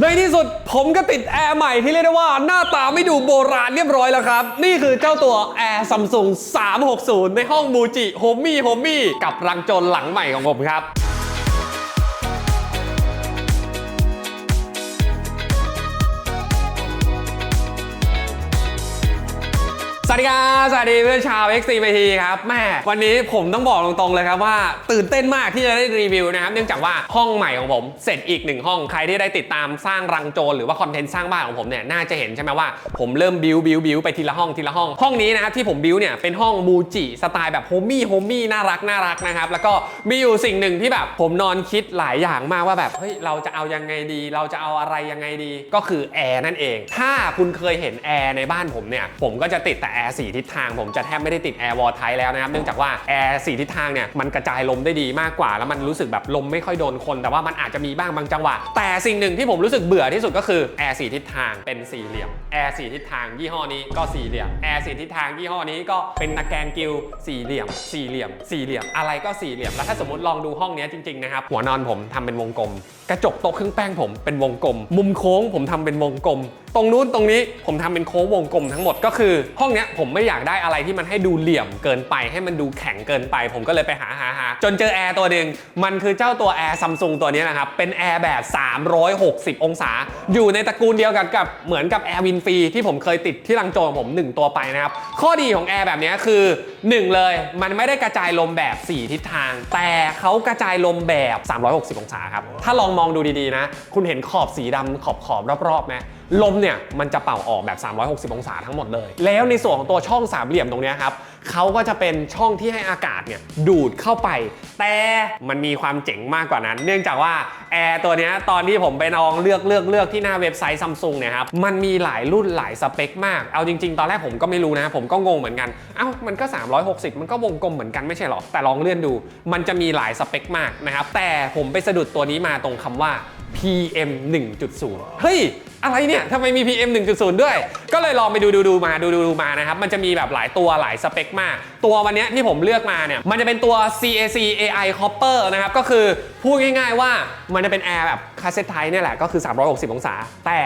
ในที่สุดผมก็ติดแอร์ใหม่ที่เรียกได้ว่าหน้าตาไม่ดูโบราณเรียบร้อยแล้วครับ นี่คือเจ้าตัวแอร์ซัมซุง360 ในห้องมูจิโฮมมี่โฮมี่กับรังโจรหลังใหม่ของผมครับ ดีครับสวัสดีเพื่อนชาว XCPT ครับแม่วันนี้ผมต้องบอกตรงๆเลยครับว่า ตื่นเต้นมากที่จะได้รีวิวนะครับ เนื่องจากว่าห้องใหม่ของผมเสร็จอีกหนึ่งห้องใครที่ได้ติดตามสร้างรังโจรหรือว่าคอนเทนต์สร้างบ้านของผมเนี่ยน่าจะเห็นใช่ไหมว่าผมเริ่มบิวบิวบิวไปทีละห้องทีละห้องห้องนี้นะครับที่ผมบิวเนี่ยเป็นห้องมูจิสไตล์แบบโฮมี่โฮมี่น่ารักน่ารักนะครับแล้วก็มีอยู่สิ่งหนึ่งที่แบบผมนอนคิดหลายอย่างมากว่าแบบเฮ้ยเราจะเอายังไงดี เราจะเอาอะไรยังไงดี ก็คือแอร์นั่นเอง ถ้าคุณเคยเห็นแอร์ในบ้านผมเนี่ยผมก็จะติดแต่แอร์สีทิศทางผมจะแทบไม่ได้ติดแอร์วอลไทแล้วนะครับเนื่องจากว่าแอร์สีทิศทางเนี่ยมันกระจายลมได้ดีมากกว่า แล้วมันรู้สึกแบบลมไม่ค่อยโดนคน แต่ว่ามันอาจจะมีบ้างบางจังหวะ แต่สิ่งหนึ่งที่ผมรู้สึกเบื่อที่สุดก็คือแอร์สีทิศทางเป็นสี่เหลี่ยมแอร์สีทิศทางยี่ห้อนี้ก็สี่เหลี่ยมแอร์สีทิศทางยี่ห้อนี้ก็เป็นตะแกรงกิวสี่เหลี่ยม สี่เหลี่ยม สี่เหลี่ยมอะไรก็สี่เหลี่ยมแล้วถ้าสมมติลองดูห้องนี้จริงๆนะครับหัวนอนผมทำเป็นวงกลม กระจกโต๊ะเครื่องแป้งผมเป็นวงกลม มุมโค้งผมทำเป็นวงกลม ตรงนู้นตรงนี้ผมทำเป็นโค้งวงกลมทั้งหมดก็คือห้องนี้ผมไม่อยากได้อะไรที่มันให้ดูเหลี่ยมเกินไป ให้มันดูแข็งเกินไป ผมก็เลยไปหาหาหาจนเจอแอร์ตัวหนึ่งมันคือเจ้าตัวแอร์ซัมซุงตัวนี้นะครับ เป็นแอร์แบบ 360 องศา อยู่ในตระกูลเดียวกันกับเหมือนกับแอร์วินฟรีที่ผมเคยติดที่ลังโจงผม 1 ตัวไปนะครับ ข้อดีของแอร์แบบนี้คือ 1 เลย มันไม่ได้กระจายลมแบบ 4 ทิศทาง แต่เขากระจายลมแบบ 360 องศาครับถ้าลองมองดูดีๆนะ คุณเห็นขอบสีดำขอบขอบๆรอบๆไหม ลมเนี่ยมันจะเป่าออกแบบ 360 องศาทั้งหมดเลย แล้วในส่วนของตัวช่องสามเหลี่ยมตรงนี้ครับเขาก็จะเป็นช่องที่ให้อากาศเนี่ยดูดเข้าไป แต่มันมีความเจ๋งมากกว่านั้น เนื่องจากว่าแอร์ตัวนี้ตอนที่ผมไปลองเลือกเลือกเลือกที่หน้าเว็บไซต์ซัมซุงเนี่ยครับมันมีหลายรุ่นหลายสเปคมาก เอาจริง ๆ ตอนแรกผมก็ไม่รู้นะ ผมก็งงเหมือนกัน เอ้ามันก็ 360 มันก็วงกลมเหมือนกันไม่ใช่หรอ แต่ลองเลื่อนดู มันจะมีหลายสเปคมากนะครับแต่ผมไปสะดุดตัวนี้มาตรงคำว่า PM 1.0 เฮ้ย อะไรเนี่ยทำไมมี PM 1.0 ด้วย ก็เลยลองไปดูดูดูมาดูดูดูมานะครับ มันจะมีแบบหลายตัวหลายสเปคมาก ตัววันนี้ที่ผมเลือกมาเนี่ย มันจะเป็นตัว CAC AI Copper นะครับ ก็คือพูดง่ายๆว่ามันจะเป็นแอร์แบบคาเซตไทเนี่ยแหละ ก็คือ 360 องศา แต่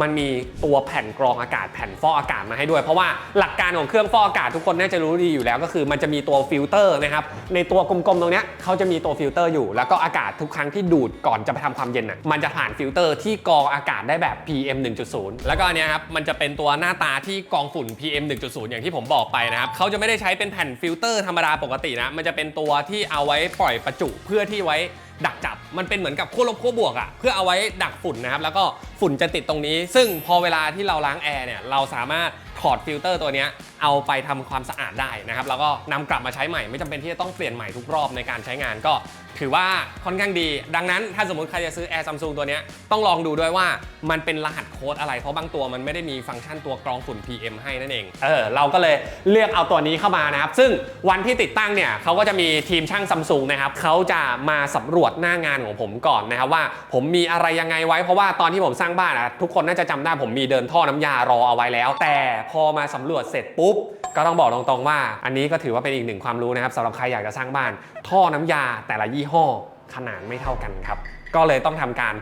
มันมีตัวแผ่นกรองอากาศแผ่นฟอกอากาศมาให้ด้วย เพราะว่าหลักการของเครื่องฟอกอากาศทุกคนน่าจะรู้ดีอยู่แล้ว ก็คือมันจะมีตัวฟิลเตอร์นะครับในตัวกลมๆตรงนี้เขาจะมีตัวฟิลเตอร์อยู่ แล้วก็อากาศทุกครั้งที่ดูดก่อนจะไปทำความเย็นน่ะมันจะผ่านฟิลเตอร์ที่กรองอากาศได้แบบ PM 1.0 แล้วก็อันเนี้ยครับมันจะเป็นตัวหน้าตาที่กรองฝุ่น PM 1.0 อย่างที่ผมบอกไปนะครับเขาจะไม่ได้ใช้เป็นแผ่นฟิลเตอร์ธรรมดาปกตินะมันจะเป็นตัวที่เอาไว้ปล่อยประจุเพื่อที่ไว้ ดักจับ มันเป็นเหมือนกับขั้วลบขั้วบวกอะเพื่อเอาไว้ดักฝุ่นนะครับ แล้วก็ฝุ่นจะติดตรงนี้ ซึ่งพอเวลาที่เราล้างแอร์เนี่ยเราสามารถถอดฟิลเตอร์ตัวนี้เอาไปทำความสะอาดได้นะครับ แล้วก็นำกลับมาใช้ใหม่ไม่จำเป็นที่จะต้องเปลี่ยนใหม่ทุกรอบในการใช้งานก็ ถือว่าค่อนข้างดี ดังนั้นถ้าสมมติใครจะซื้อแอร์ซัมซุงตัวนี้ต้องลองดูด้วยว่ามันเป็นรหัสโค้ดอะไร เพราะบางตัวมันไม่ได้มีฟังก์ชันตัวกรองฝุ่น PM ให้นั่นเอง เออ เราก็เลยเลือกเอาตัวนี้เข้ามานะครับ ซึ่งวันที่ติดตั้งเนี่ยเขาก็จะมีทีมช่างซัมซุงนะครับเขาจะมาสำรวจหน้างานของผมก่อนนะครับว่าผมมีอะไรยังไงไว้ เพราะว่าตอนที่ผมสร้างบ้านอะทุกคนน่าจะจำได้ผมมีเดินท่อน้ำยารอเอาไว้แล้ว แต่พอมาสำรวจเสร็จปุ๊บก็ต้องบอกตรงๆว่า อันนี้ก็ถือว่าเป็นอีกหนึ่งความรู้นะครับสำหรับใครอยากจะสร้างบ้านท่อน้ำยาแต่ละยี่ห้อขนาดไม่เท่ากันครับ ก็เลยต้องทำการ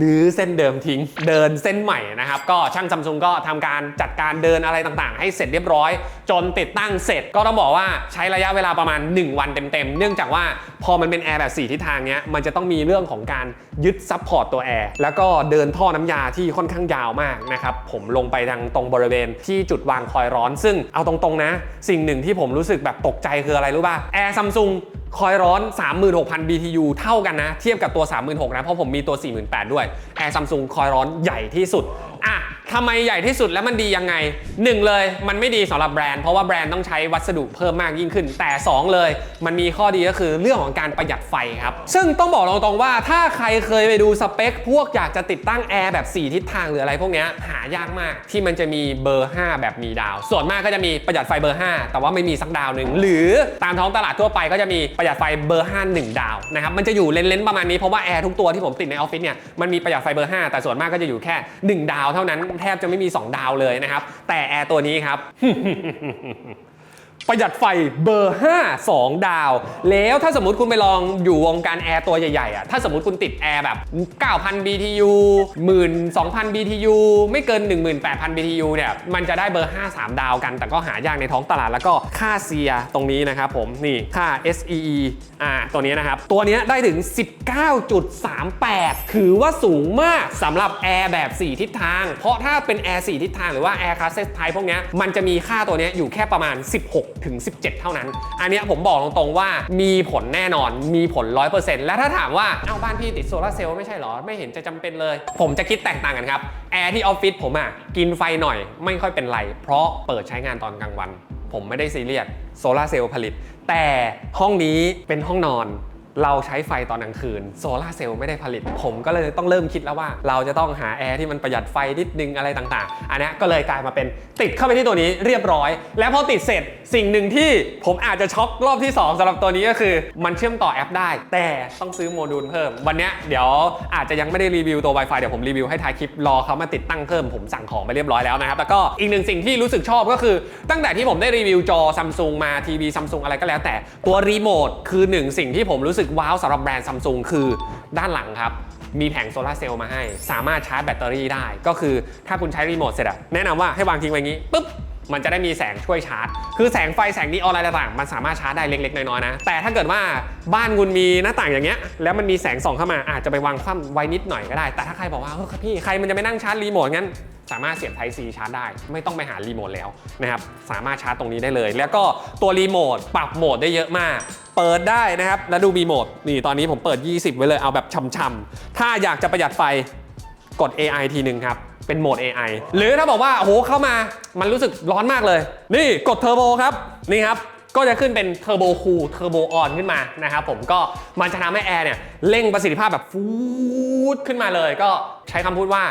ลื้อเส้นเดิมทิ้ง เดินเส้นใหม่นะครับ ก็ช่างซัมซุงก็ทำการจัดการเดินอะไรต่างๆ ให้เสร็จเรียบร้อย จนติดตั้งเสร็จก็ต้องบอกว่าใช้ระยะเวลาประมาณ 1 วันเต็มๆ เนื่องจากว่าพอมันเป็นแอร์แบบ4ทิศทางเนี้ยมันจะต้องมีเรื่องของการยึดซับพอร์ตตัวแอร์แล้วก็เดินท่อน้ำยาที่ค่อนข้างยาวมากนะครับผมลงไปทางตรงบริเวณที่จุดวางคอยร้อน ซึ่งเอาตรงๆนะ สิ่งหนึ่งที่ผมรู้สึกแบบตกใจคืออะไรรู้ป่ะแอร์ซัมซุง คอยร้อน 36,000 BTU เท่ากันนะ เทียบกับตัว 36,000นะ เพราะผมมีตัว 48,000 ด้วย แอร์ซัมซุงคอยร้อนใหญ่ที่สุด อะ ทำไมใหญ่ที่สุดแล้วมันดียังไง 1 เลยมันไม่ดีสำหรับแบรนด์เพราะว่าแบรนด์ต้องใช้วัสดุเพิ่มมากยิ่งขึ้น แต่ 2 เลย มันมีข้อดีก็คือเรื่องของการประหยัดไฟครับ ซึ่งต้องบอกตรงๆว่าถ้าใครเคยไปดูสเปค พวกอยากจะติดตั้งแอร์แบบ 4 ทิศทางหรืออะไรพวกนี้หายากมากที่มันจะมีเบอร์ 5 แบบมีดาว ส่วนมากก็จะมีประหยัดไฟเบอร์ 5 แต่ว่าไม่มีสักดาวหนึ่งหรือตามท้องตลาดทั่วไปก็จะมีประหยัดไฟเบอร์ 5 1 ดาวนะครับมันจะอยู่เลนๆประมาณนี้เพราะว่าแอร์ทุกตัวที่ผมติดในออฟฟิศเนี่ยมันมีประหยัดไฟเบอร์5แต่ส่วนมากก็จะอยู่แค่ 1 ดาวเท่านั้นแทบจะไม่มี 2 ดาวเลยนะครับ แต่แอร์ตัวนี้ครับ ประหยัดไฟเบอร์ 5 2 ดาว แล้วถ้าสมมติคุณไปลองอยู่วงการแอร์ตัวใหญ่ๆอะถ้าสมมติคุณติดแอร์แบบ 9,000 BTU 12,000 BTU ไม่เกิน 18,000 BTU เนี่ยมันจะได้เบอร์ 5 3 ดาวกัน แต่ก็หายากในท้องตลาดแล้วก็ค่าเซียตรงนี้นะครับผมนี่ค่า SEE อ่าตัวนี้นะครับ ตัวนี้ได้ถึง 19.38 ถือว่าสูงมากสำหรับแอร์แบบ 4 ทิศทาง เพราะถ้าเป็นแอร์ 4 ทิศทางหรือว่าแอร์คลาสเซสไทพวกเนี้ยมันจะมีค่าตัวนี้อยู่แค่ประมาณ 16ถึง 17 เท่านั้น อันนี้ผมบอกตรงๆว่ามีผลแน่นอนมีผล 100%และถ้าถามว่าเอ้าบ้านพี่ติดโซลาเซลล์ไม่ใช่เหรอ ไม่เห็นจะจำเป็นเลย ผมจะคิดแตกต่างกันครับ แอร์ที่ออฟฟิศผมอะกินไฟหน่อยไม่ค่อยเป็นไร เพราะเปิดใช้งานตอนกลางวัน ผมไม่ได้ซีเรียสโซลาเซลล์ผลิต แต่ห้องนี้เป็นห้องนอน เราใช้ไฟตอนกลางคืนโซลาเซลล์ไม่ได้ผลิต ผมก็เลยต้องเริ่มคิดแล้วว่า เราจะต้องหาแอร์ที่มันประหยัดไฟนิดนึงอะไรต่างๆ อันนี้ก็เลยกลายมาเป็นติดเข้าไปที่ตัวนี้เรียบร้อย แล้วพอติดเสร็จสิ่งหนึ่งที่ผมอาจจะช็อกรอบที่ 2สำหรับตัวนี้ก็คือ มันเชื่อมต่อแอปได้ แต่ต้องซื้อโมดูลเพิ่ม วันนี้เดี๋ยวอาจจะยังไม่ได้รีวิวตัว Wi-Fi เดี๋ยวผมรีวิวให้ท้ายคลิปรอเขามาติดตั้งเพิ่มผมสั่งของไปเรียบร้อยแล้วนะครับแล้วก็อีกหนึ่งสิ่งที่รู้สึกชอบก็คือ ตั้งแต่ที่ผมได้รีวิวจอซัมซุงมาทีวีซัมซุงอะไรก็แล้วแต่ตัวรีโมทคือหนึ่งสิ่งที่ผมรู้สึกว้าวสำหรับแบรนด์ซัมซุงคือด้านหลังครับ มีแผงโซลาร์เซลล์มาให้ สามารถชาร์จแบตเตอรี่ได้ ก็คือถ้าคุณใช้รีโมทเสร็จอะแนะนำว่าให้วางทิ้งไว้งี้ปุ๊บมันจะได้มีแสงช่วยชาร์จ คือแสงไฟแสงนีออนอะไรต่างๆ มันสามารถชาร์จได้เล็กๆ น้อยๆ นะ แต่ถ้าเกิดว่าบ้านคุณมีหน้าต่างอย่างเงี้ย แล้วมันมีแสงส่องเข้ามาอาจจะไปวางคว่ำไว้นิดหน่อยก็ได้ แต่ถ้าใครบอกว่า เฮ้ยพี่ ใครมันจะไปนั่งชาร์จรีโมทงั้น สามารถเสียบ Type C ชาร์จได้ ไม่ต้องไปหารีโมทแล้วนะครับสามารถชาร์จตรงนี้ได้เลย แล้วก็ตัวรีโมทปรับโหมดได้เยอะมาก เปิดได้นะครับแล้วดูมีโหมดนี่ตอนนี้ผมเปิด 20 ไว้เลยเอาแบบช่ำๆถ้าอยากจะประหยัดไฟกด AI ทีหนึ่งครับเป็นโหมด AI หรือถ้าบอกว่าโอ้โหเข้ามามันรู้สึกร้อนมากเลย นี่กดเทอร์โบครับนี่ครับก็จะขึ้นเป็นเทอร์โบคูลเทอร์โบออนขึ้นมานะครับผมก็มันจะทำให้แอร์เนี่ยเร่งประสิทธิภาพแบบฟูดขึ้นมาเลย ก็ใช้คำพูดว่า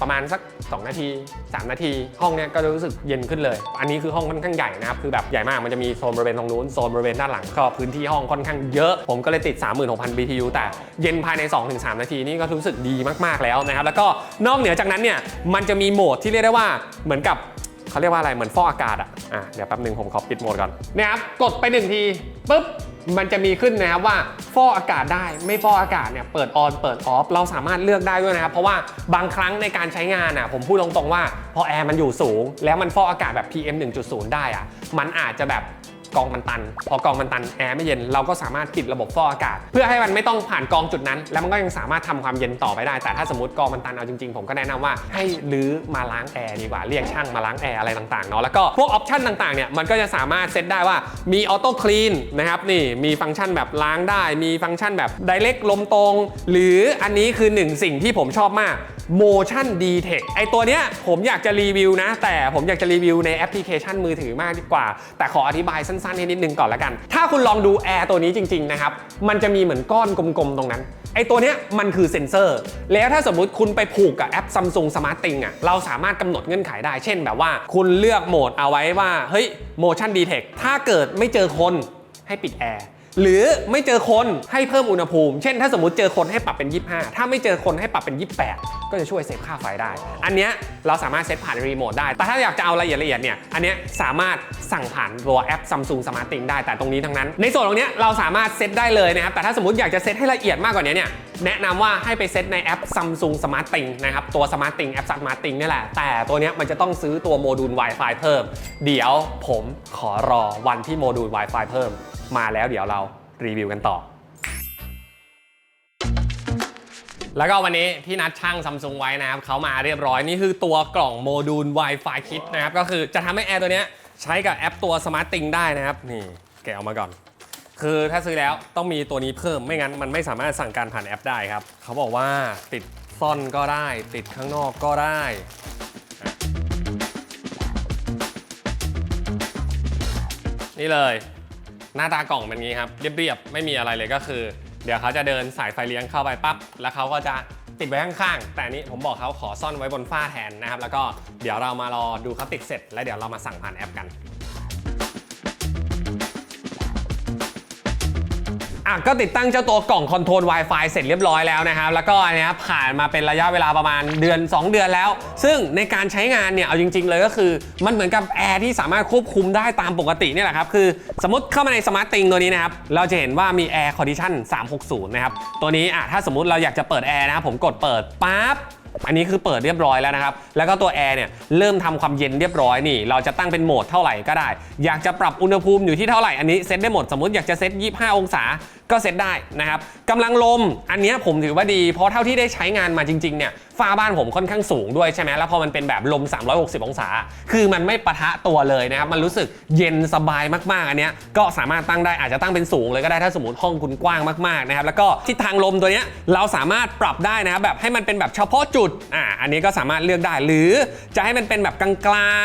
ประมาณสัก 2 นาที 3 นาที ห้องเนี้ยก็จะรู้สึกเย็นขึ้นเลย อันนี้คือห้องค่อนข้างใหญ่นะครับคือแบบใหญ่มากมันจะมีโซนบริเวณตรงนู้นโซนบริเวณด้านหลังก็พื้นที่ห้องค่อนข้างเยอะ ผมก็เลยติด 36,000 BTU แต่เย็นภายใน 2-3 นาทีนี่ก็รู้สึกดีมากๆแล้วนะครับแล้วก็นอกเหนือจากนั้นเนี่ยมันจะมีโหมดที่เรียกได้ว่าเหมือนกับ เขาเรียกว่าอะไรเหมือนฟอกอากาศอะอะเดี๋ยวแป๊บหนึ่งผมขอปิดโหมดก่อนเนี่ยครับกดไปหนึ่งทีปุ๊บมันจะมีขึ้นนะครับว่าฟอกอากาศได้ไม่ฟอกอากาศเนี่ยเปิดออนเปิดออฟเราสามารถเลือกได้ด้วยนะครับเพราะว่าบางครั้งในการใช้งานอะผมพูดตรงๆว่าพอแอร์มันอยู่สูง แล้วมันฟอกอากาศแบบ PM 1.0 ได้อะมันอาจจะแบบ กองมันตัน พอกองมันตันแอร์ไม่เย็นเราก็สามารถปิดระบบฟอกอากาศ เพื่อให้มันไม่ต้องผ่านกองจุดนั้น แล้วมันก็ยังสามารถทำความเย็นต่อไปได้ แต่ถ้าสมมติกองมันตันเอาจริงๆ ผมก็แนะนำว่าให้รื้อมาล้างแอร์ดีกว่าเรียกช่างมาล้างแอร์อะไรต่างๆเนาะแล้วก็พวกออปชันต่างๆเนี่ยมันก็จะสามารถเซตได้ว่ามีออโต้คลีนนะครับนี่มีฟังก์ชันแบบล้างได้ มีฟังก์ชันแบบ direct ลมตรง หรืออันนี้คือหนึ่งสิ่งที่ผมชอบมาก motion detect ไอตัวเนี้ยผมอยากจะรีวิวนะ แต่ผมอยากจะรีวิวในแอปพลิเคชันมือถือมากดีกว่า แต่ขออธิบายสั้นๆให้นิดนึงก่อนละกัน ถ้าคุณลองดูแอร์ตัวนี้จริงๆนะครับ มันจะมีเหมือนก้อนกลมๆตรงนั้น ไอตัวเนี้ยมันคือเซ็นเซอร์ แล้วถ้าสมมุติคุณไปผูกกับแอป Samsung Smart Thing อะ เราสามารถกำหนดเงื่อนไขได้ เช่นแบบว่า คุณเลือกโหมดเอาไว้ว่า เฮ้ย motion detect ถ้าเกิดไม่เจอคนให้ปิดแอร์ หรือไม่เจอคนให้เพิ่มอุณหภูมิ เช่น ถ้าสมมติเจอคนให้ปรับเป็น 25 ถ้าไม่เจอคนให้ปรับเป็น 28 ก็จะช่วยเซฟค่าไฟได้ อันเนี้ยเราสามารถเซตผ่านรีโมทได้ แต่ถ้าอยากจะเอาละเอียดละเอียดเนี่ย อันเนี้ยสามารถสั่งผ่านตัวแอป Samsung Smart Thing ได้แต่ตรงนี้ทั้งนั้น ในส่วนตรงเนี้ยเราสามารถเซตได้เลยนะครับ แต่ถ้าสมมติอยากจะเซตให้ละเอียดมากกว่านี้เนี่ยแนะนำว่าให้ไปเซตในแอป Samsung Smart Thing นะครับ ตัว Smart Thing แอป Smart Thing นี่แหละ แต่ตัวเนี้ยมันจะต้องซื้อตัวโมดูล Wi-Fi เพิ่ม เดี๋ยวผมขอรอวันที่โมดูล Wi-Fi เพิ่ม มาแล้วเดี๋ยวเรารีวิวกันต่อ แล้วก็วันนี้พี่นัดช่างซัมซุงไว้นะครับเขามาเรียบร้อยนี่คือตัวกล่องโมดูล Wi-Fi คิดนะครับ ก็คือจะทำให้แอร์ตัวนี้ใช้กับแอปตัว Smart Thing ได้นะครับ นี่แกะออกมาก่อน คือถ้าซื้อแล้วต้องมีตัวนี้เพิ่มไม่งั้นมันไม่สามารถสั่งการผ่านแอปได้ครับ เขาบอกว่าติดซ่อนก็ได้ ติดข้างนอกก็ได้นี่เลย หน้าตากล่องเป็นงี้ครับ เรียบๆ ไม่มีอะไรเลยก็คือ เดี๋ยวเขาจะเดินสายไฟเลี้ยงเข้าไปปั๊บ แล้วเขาก็จะติดไว้ข้างๆ แต่อันนี้ผมบอกเขาขอซ่อนไว้บนฝ้าแทนนะครับ แล้วก็เดี๋ยวเรามารอดูเขาติดเสร็จ แล้วเดี๋ยวเรามาสั่งผ่านแอปกัน อะก็ติดตั้งเจ้าตัวกล่องคอนโทรล Wi-Fi เสร็จเรียบร้อยแล้วนะครับ แล้วก็เนี้ยผ่านมาเป็นระยะเวลาประมาณเดือน 2 เดือนแล้ว ซึ่งในการใช้งานเนี่ย เอาจริง ๆ เลยก็คือ มันเหมือนกับแอร์ที่สามารถควบคุมได้ตามปกตินี่แหละครับ คือสมมติเข้ามาในสมาร์ตติงตัวนี้นะครับ เราจะเห็นว่ามี Air Condition 360 นะครับ ตัวนี้อะถ้าสมมติเราอยากจะเปิดแอร์นะผมกดเปิดปั๊บอันนี้คือเปิดเรียบร้อยแล้วนะครับ แล้วก็ตัวแอร์เนี่ยเริ่มทำความเย็นเรียบร้อยนี่ เราจะตั้งเป็นโหมดเท่าไหร่ก็ได้ อยากจะปรับอุณหภูมิอยู่ที่เท่าไหร่อันนี้เซตได้หมด สมมติอยากจะเซต 25 องศา ก็เซตได้นะครับกำลังลมอันนี้ผมถือว่าดี เพราะเท่าที่ได้ใช้งานมาจริงๆเนี่ยฝ้าบ้านผมค่อนข้างสูงด้วยใช่ไหมแล้วพอมันเป็นแบบลม 360 องศา คือมันไม่ปะทะตัวเลยนะครับ มันรู้สึกเย็นสบายมากๆ อันเนี้ยก็สามารถตั้งได้อาจจะตั้งเป็นสูงเลยก็ได้ถ้าสมมติห้องคุณกว้างมากๆนะครับแล้วก็ทิศทางลมตัวเนี้ยเราสามารถปรับได้นะครับแบบให้มันเป็นแบบเฉพาะจุดอ่าอันนี้ก็สามารถเลือกได้หรือจะให้มันเป็นแบบกลา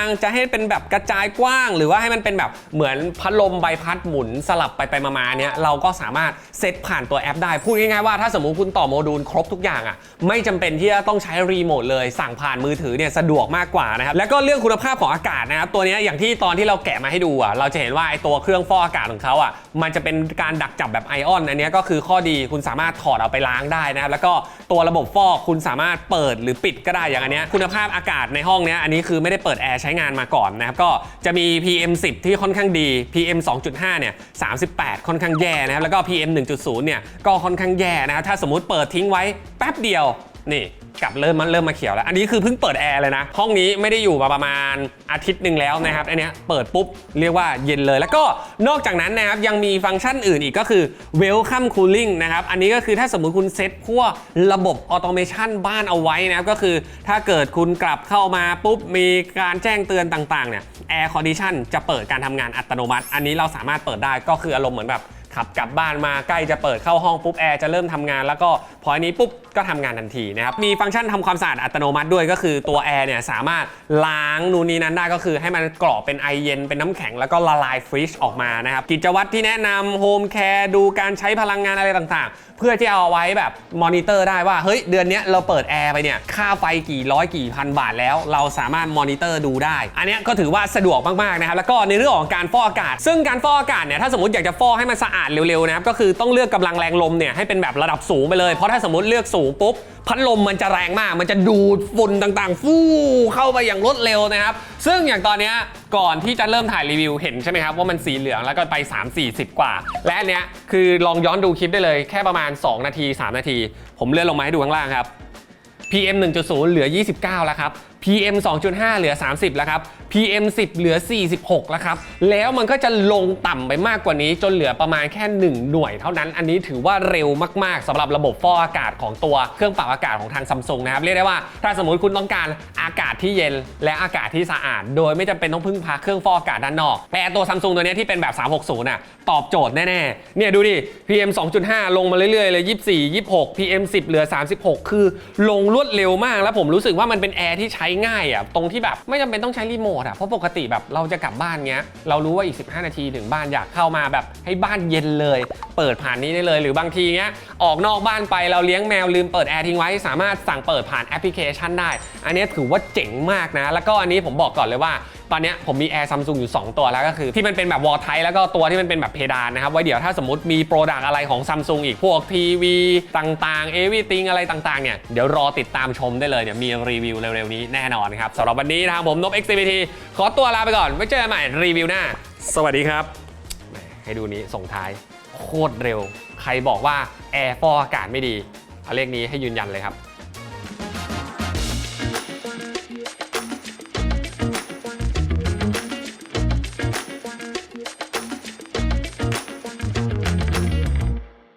งๆ จะให้เป็นแบบกระจายกว้าง หรือว่าให้มันเป็นแบบเหมือนพัดลมใบพัดหมุนสลับไปไปมาๆเนี้ยเราก็สามารถเซตผ่านตัวแอปได้พูดง่ายๆว่าถ้าสมมติคุณต่อโมดูลครบทุกอย่างอะไม่จำเป็นที่จะต้องใช้รีโมทเลยสั่งผ่านมือถือเนี่ยสะดวกมากกว่านะครับแล้วก็เรื่องคุณภาพของอากาศนะครับตัวนี้อย่างที่ตอนที่เราแกะมาให้ดูอะเราจะเห็นว่าไอตัวเครื่องฟอกอากาศของเขาอะมันจะเป็นการดักจับแบบไอออนอันนี้ก็คือข้อดีคุณสามารถถอดเอาไปล้างได้นะครับแล้วก็ตัวระบบฟอกคุณสามารถเปิดหรือปิดก็ได้อย่างอันนี้คุณภาพอากาศในห้องเนี้ยอันนี้คือไม่ได้เปิดแอร์ใช้งานมาก่อนนะครับก็จะมี PM 10 ที่ค่อนข้างดี PM 2.5เนี่ย38 ค่อนข้างแย่นะครับแล้วก็ PM M 1.0 เนี่ยก็ค่อนข้างแย่นะถ้าสมมติเปิดทิ้งไว้แป๊บเดียวนี่กลับเริ่มมันเริ่มมาเขียวแล้ว อันนี้คือเพิ่งเปิดแอร์เลยนะ ห้องนี้ไม่ได้อยู่มาประมาณอาทิตย์หนึ่งแล้วนะครับ อันนี้เปิดปุ๊บเรียกว่าเย็นเลย แล้วก็นอกจากนั้นนะครับยังมีฟังก์ชันอื่นอีกก็คือ welcome cooling นะครับ อันนี้ก็คือถ้าสมมุติคุณเซตพวกระบบออโตเมชันบ้านเอาไว้นะครับ ก็คือถ้าเกิดคุณกลับเข้ามาปุ๊บมีการแจ้งเตือนต่างๆเนี่ย air condition จะเปิดการทำงานอัตโนมัติ อันนี้เราสามารถเปิดได้ก็คืออารมณ์เหมือนแบบ ขับกลับบ้านมาใกล้จะเปิดเข้าห้องปุ๊บแอร์จะเริ่มทำงาน แล้วก็พออันนี้ปุ๊บก็ทำงานทันทีนะครับ มีฟังก์ชันทำความสะอาดอัตโนมัติด้วยก็คือตัวแอร์เนี่ยสามารถล้างนู่นนี่นั้นได้ก็คือให้มันกรอกเป็นไอเย็น เป็นน้ำแข็งแล้วก็ละลายฟรีชออกมานะครับ กิจวัตรที่แนะนำโฮมแคร์ดูการใช้พลังงานอะไรต่างๆ เพื่อที่เอาไว้แบบมอนิเตอร์ได้ว่า เฮ้ย เดือนนี้เราเปิดแอร์ไปเนี่ยค่าไฟกี่ร้อยกี่พันบาทแล้ว เราสามารถมอนิเตอร์ดูได้ อันนี้ก็ถือว่าสะดวกมากๆนะครับแล้วก็ในเรื่องของการฟอกอากาศ ซึ่งการฟอกอากาศเนี่ยถ้าสมมติอยากจะฟอกให้มันสะอาดเร็วๆนะครับก็คือต้องเลือกกำลังแรงลมเนี่ยให้เป็นแบบระดับสูงไปเลยเพราะถ้าสมมติเลือกสูงปุ๊บพัดลมมันจะแรงมาก มันจะดูดฝุ่นต่างๆ ฟู่เข้าไปอย่างรวดเร็วนะครับ ซึ่งอย่างตอนนี้ก่อนที่จะเริ่มถ่ายรีวิวเห็นใช่ไหมครับว่ามันสีเหลืองแล้วก็ไป 3 4 0 กว่า และอันเนี้ยคือลองย้อนดูคลิปได้เลยแค่ประมาณ 2 นาที 3 นาที ผมเลื่อนลงมาให้ดูข้างล่างครับ PM 1.0 เหลือ 29 แล้วครับ PM 2.5 เหลือ 30 แล้วครับ PM 10 เหลือ 46 แล้วครับ แล้วมันก็จะลงต่ำไปมากกว่านี้ จนเหลือประมาณแค่ 1 หน่วยเท่านั้น อันนี้ถือว่าเร็วมาก ๆสำหรับระบบฟอกอากาศของตัวเครื่องปรับอากาศของทางซัมซุงนะครับ เรียกได้ว่าถ้าสมมติคุณต้องการอากาศที่เย็นและอากาศที่สะอาด โดยไม่จำเป็นต้องพึ่งพาเครื่องฟอกอากาศด้านนอก แต่ตัวซัมซุงตัวนี้ที่เป็นแบบ 360น่ะตอบโจทย์แน่ๆ เนี่ยดูดิ PM 2.5 ลงมาเรื่อยๆเลย 24 26 PM 10 เหลือ 36 คือลงรวดเร็วมาก แล้วผมรู้สึกว่ามันเป็นแอร์ที่ใช้ง่ายอะตรงที่แบบไม่จำเป็นต้องใช้รีโมทอะเพราะปกติแบบเราจะกลับบ้านเงี้ยเรารู้ว่าอีก 15 นาทีถึงบ้านอยากเข้ามาแบบให้บ้านเย็นเลย เปิดผ่านนี้ได้เลย หรือบางทีเงี้ยออกนอกบ้านไปเราเลี้ยงแมวลืมเปิดแอร์ทิ้งไว้สามารถสั่งเปิดผ่านแอปพลิเคชันได้ อันนี้ถือว่าเจ๋งมากนะ แล้วก็อันนี้ผมบอกก่อนเลยว่า ตอนนี้ผมมีแอร์ซัมซุงอยู่ 2 ตัวแล้วก็คือ ที่มันเป็นแบบวอลไทแล้วก็ตัวที่มันเป็นแบบเพดานนะครับไว้เดี๋ยวถ้าสมมติมีโปรดักอะไรของซัมซุงอีกพวกทีวีต่างๆเอวิติงอะไรต่างๆเนี่ยเดี๋ยวรอติดตามชมได้เลยเนี่ยมีรีวิวเร็วๆนี้แน่นอนครับสำหรับวันนี้นะครับผมนบ XCBT ขอตัวลาไปก่อนไว้เจอกันใหม่รีวิวหน้า สวัสดีครับ ให้ดูนี้ส่งท้ายโคตรเร็ว ใครบอกว่าแอร์ฟอกอากาศไม่ดีเอาเลขนี้ให้ยืนยันเลยครับ